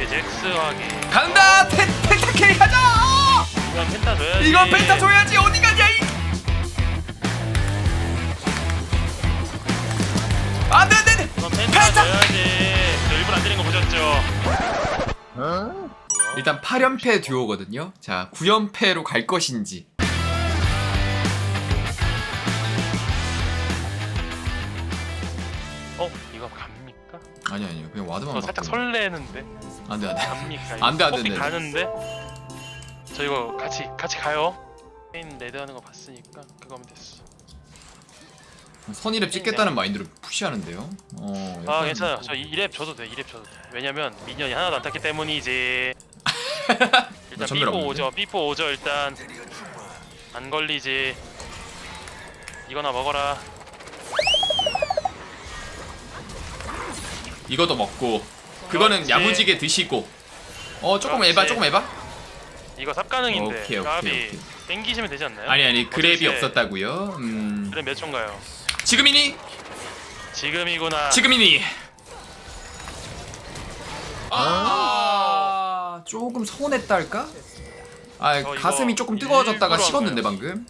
뒤에 잭스 확인. 간다 펜, 펜타킬 가자 이건 펜타 줘야지. 이건 펜타 줘야지 어디 가냐 이 안돼 안돼 이건 펜타 펜타! 줘야지. 저 일부러 안 드린 거 보셨죠? 일단 8연패 듀오거든요 자 9연패로 갈 것인지 어 이거 갑니까? 아니 아니요 그냥 와드만 저 살짝. 설레는데 안돼 안돼 갑니까? 안 돼, 안 돼, 커피 안 돼. 가는데. 저 이거 같이 같이 가요. 페인 레드 하는 거 봤으니까 그거면 됐어. 선의를 찍겠다는 마인드로 푸시하는데요 어, 아 약간- 괜찮아요. 저 2랩 줘도 돼. 2랩 줘도 돼. 왜냐면 미니언이 하나도 안 탔기 때문이지. 일단 전멸 삐뽀 없는데? 오죠. 삐뽀 오죠 일단. 안 걸리지. 이거나 먹어라. 이것도 먹고 그거는 그렇지. 야무지게 드시고 어 조금 그렇지. 에바 조금 에바 이거 삽 가능인데. 오케이, 오케이, 오케이. 땡기시면 되지 않나요? 아니 아니 그랩이 없었다고요 음 그래 몇 초인가요? 지금이니 지금이구나. 지금이니 아 조금 서운했달까 아 이거 가슴이 조금 뜨거워졌다가 일부러 식었는데 한 방금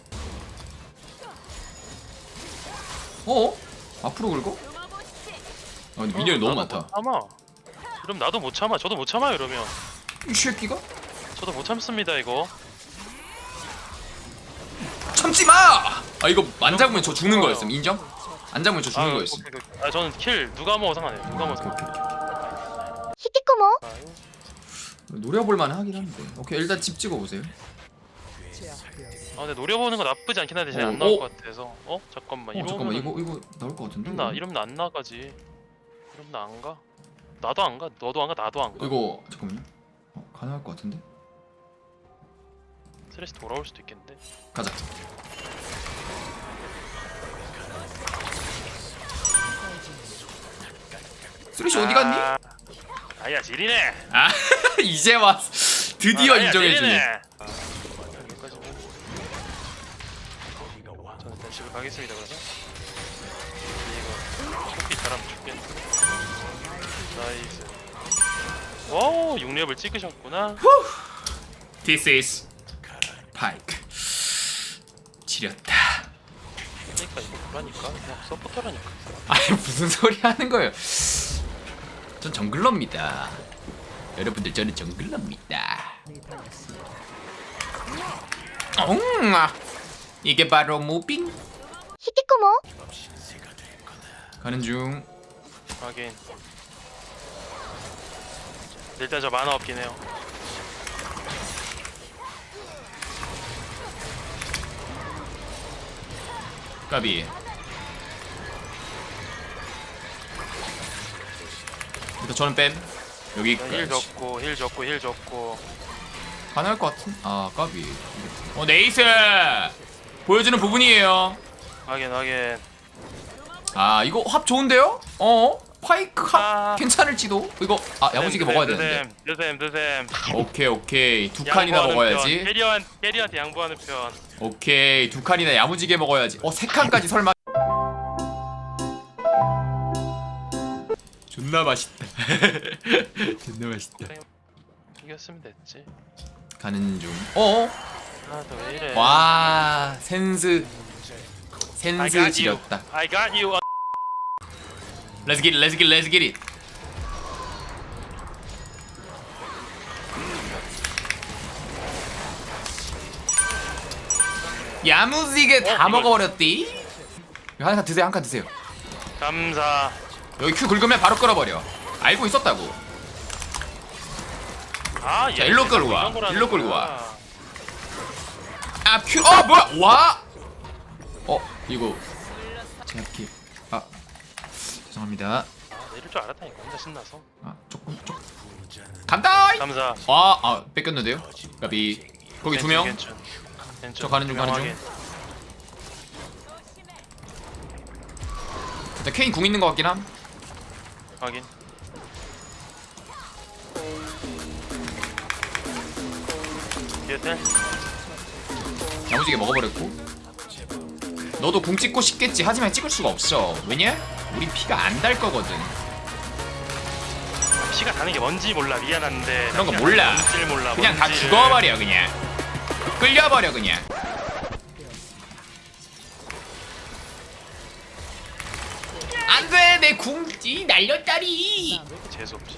어 앞으로 긁어 아 근데 미니언이 너무 많다 못 참아. 그럼 나도 못 참아 저도 못 참아요 이러면 이 새끼가? 저도 못 참습니다 이거 참지 마! 아 이거 안 잡으면 저 죽는 거였음 인정? 안 잡으면 저 죽는 아, 거였음. 오케이, 오케이. 아 저는 킬 누가 먹어 상관해요 누가 먹어 상관해요 히키코모 노려볼만 하긴 한데. 오케이 일단 집 찍어 보세요. 아 근데 노려보는 거 나쁘지 않긴 한데 어, 쟤안 나올 어. 것 같아서 어? 잠깐만 어 이러면 잠깐만 이거 이거 나올 것 같은데. 이거? 이러면 나 이러면 안 나가지 이러면 나안가 나도 안 가. 너도 안 가. 나도 안 가. 이거 잠깐만요 어, 가능할 것 같은데 스트레스 돌아올 수도 있겠는데. 가자 쓰레쉬 어디 갔니? 아, 아야 지리네. 아 이제 왔어 드디어 아, 인정해주네 지리네. 아, 여기까지 뭐. 저는 일단 집에 가겠습니다. 그러면. 이거 커피 잘하면 죽겠네. 나이스. 와우 6렙을 찍으셨구나. This is 파이크 지렸다. 그러니까 이거라니까? 그냥 서포터라니까. 아니 무슨 소리 하는 거예요? 전 정글러입니다. 여러분들 저는 정글러입니다. 엉! 아, 이게 바로 무빙? 히키코모? 가는 중. 확인. 일단 저 만화 없긴 해요. 까비 일단 저는 뺨 여기 힐 줬고 힐 줬고 힐 줬고. 가능할 것 같은 아 까비 어 네이스 보여주는 부분이에요 하긴 하긴. 아 이거 합 좋은데요? 어 파이크 합 아. 괜찮을지도 이거 아 야무지게 먹어야 되는데 드셈 드셈. 오케이 오케이 두 칸이나 먹어야지 캐리한 캐리한테 양보하는 편. 오케이 두 칸이나 야무지게 먹어야지 어 세 칸까지 설마 존나 맛있다 존나 맛있다 이겼으면 됐지. 가는 중 어어 아너왜 이래? 와 센스 센스. 지렸다 I got you. Let's get it Let's get it Let's get it 야무지게 다 어, 이걸- 먹어버렸디 이거 한칸 드세요 한 칸 드세요 감사. 여기 큐 긁으면 바로 끌어버려 알고 있었다고 아, 자, 얘 일로 끌고 와. 일로 끌고. 와. 아 큐 어 뭐야 와! 어 이거 제압기 아 죄송합니다 아, 내릴 줄 알았다니까 혼자 신나서. 아 조금 조금 간다 감사. 아, 아 뺏겼는데요? 까비 거기 두 명? 괜찮. 괜찮. 저 가는 중, 가는 중. 일단 케인 궁 있는 것 같긴 함 확인. 야무지게 먹어버렸고 너도 궁 찍고 싶겠지 하지만 찍을 수가 없어 왜냐? 우리 피가 안 달 거거든. 피가 다는 게 뭔지 몰라. 미안한데. 그런 거 피가 몰라. 다는 게 뭔지를 몰라. 그냥 다 뭔지를. 죽어버려 그냥. 끌려버려 그냥. 안돼 내 궁지 날렸다리. 재수없지.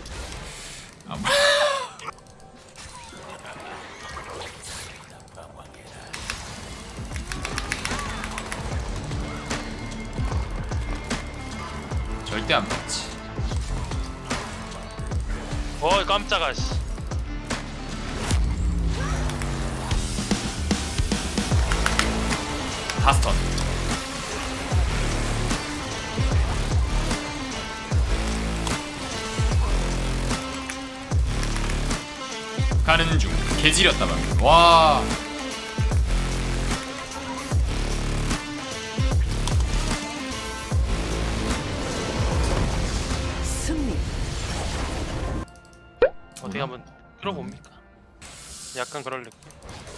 아, 뭐. 절대 안 맞지. 어 깜짝아 씨. 바스턴. 가는 중. 개지렸다 방금. 와 어떻게 한번 끌어봅니까? 약간 그럴 느낌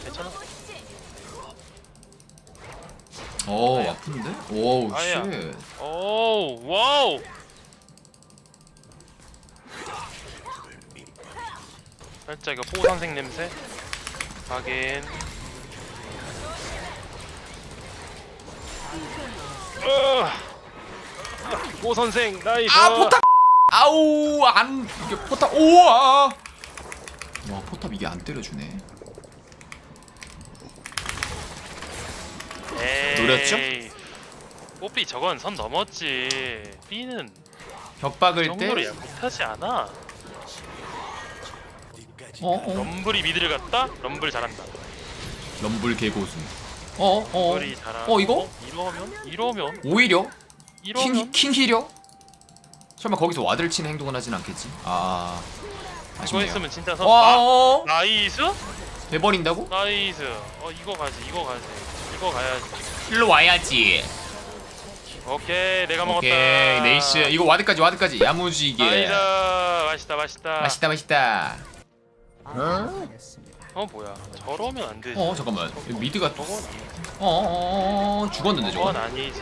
괜찮아? 오 아야. 아픈데? 오우 아야. 쉣. 오 와우! 살짝 이거 포 선생 냄새? 확인. 어. 포 선생 나이스! 아 포탑! 아우 안 이게 포탑 오아 이게 안 때려주네 에이, 노렸죠? 뽀삐 저건 선 넘었지 B는 벽그 박을 정도로 때 약하지 않아 어, 어. 럼블이 미드를 갔다? 럼블 잘한다 럼블 개고수 어어 어. 럼블이 잘한다 어, 이거? 이러면? 이러면? 오히려 이러면? 킹, 킹히려? 설마 거기서 와드를 치는 행동은 하진 않겠지? 아 이거 아쉽네요. 했으면 진짜 선와 아, 어, 어. 나이스? 돼버린다고? 나이스. 어 이거 가지 이거 가지. 이거 가야지. 일로 와야지. 오케이 내가 먹었다. 오케이 네이스. 이거 와드까지 와드까지. 야무지게. 나이스. 맛있다 맛있다. 맛있다 맛있다. 어 뭐야. 저러면 안 되지. 어 잠깐만. 이거 미드가 저건 아니지 어어 어 죽었는데 저건 저건 아니지.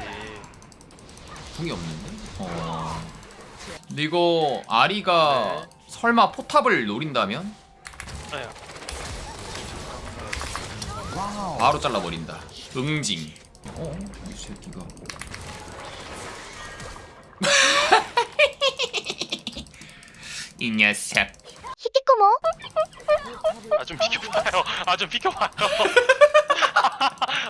궁이 없는데? 어. 근데 이거 아리가 설마 포탑을 노린다면 바로 잘라버린다. 응징. 어? 이 새끼가. 이 녀석. 히키코모 아 좀 비켜봐요 아 좀 비켜봐요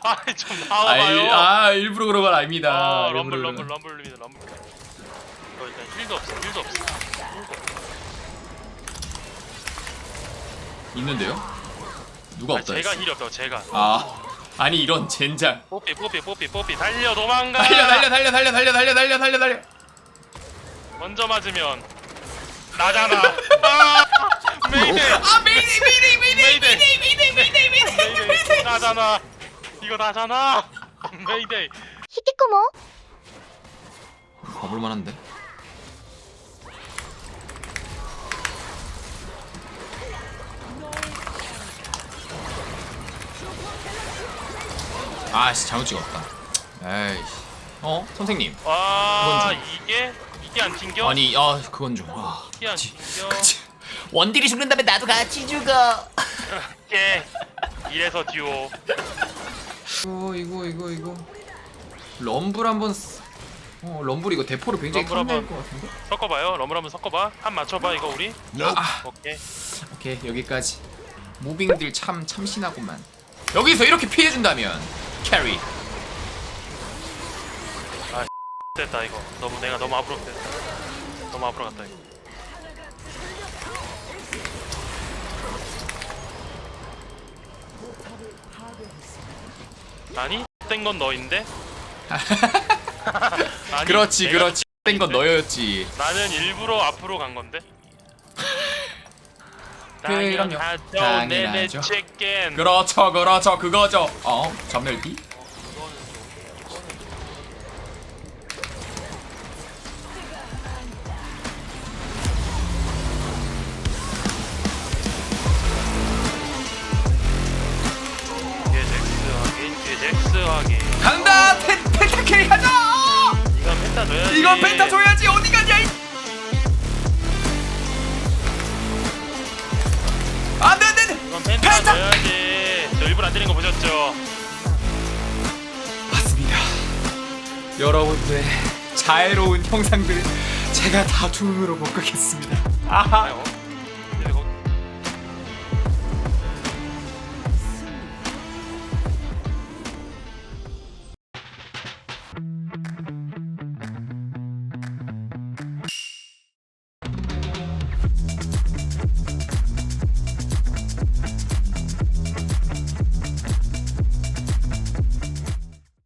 아좀 아, 일, 나와봐요 아 일부러 그런 건 아닙니다. 아, 일부러 럼블 그런 럼블 건. 럼블입니다 럼블 이거 일단 힐도 없어 있는데요? 누가 아, 없다 제가 했어? 힐이 없다고 제가. 아 아니 이런 젠장. 뽀삐 뽀삐 뽀삐 뽀삐. 달려 도망가! 달려 달려 달려 달려 달려 달려 달려 달려 달려. 먼저 맞으면 나잖아. 아 메이데이 아 메이데이 메이데이 메이데이 메이데이 메이데이 메이데이 메이데이 메이데이 나잖아. 이거 나잖아. 메이데이 히키코모? 가볼 만한데. 아씨 잘못 찍었다. 에이씨. 어 선생님. 와 그건 이게 이게 안 튕겨 아니 아 그건 좀. 아, 이게 안. 튕겨 그치. 원딜이 죽는다면 나도 같이 죽어. 이게 이래서 듀오 이거 이거 이거 이거. 럼블 한번. 쓰- 어 럼블 이거 대포를 굉장히 럼블 한번. 것 같은데. 섞어봐요 럼블 한번 섞어봐 한 맞춰봐 이거 우리 아. 오케이 오케이 여기까지 무빙들 참 참신하구만 여기서 이렇게 피해준다면 캐리 됐다 이거. 너무 내가 너무 앞으로 됐다 너무 앞으로 갔다 이거. 아니 뗀건 너인데? 아니, 그렇지 내가 그렇지. 뗀건 너였지. 나는 일부러 앞으로 간 건데 그럼요. 당연하죠. 당연하죠. 치킨. 그렇죠 그렇죠. 그거죠. 어 전멸기 여러분들의 자애로운 형상들을 제가 다못 끄겠습니다. 아하.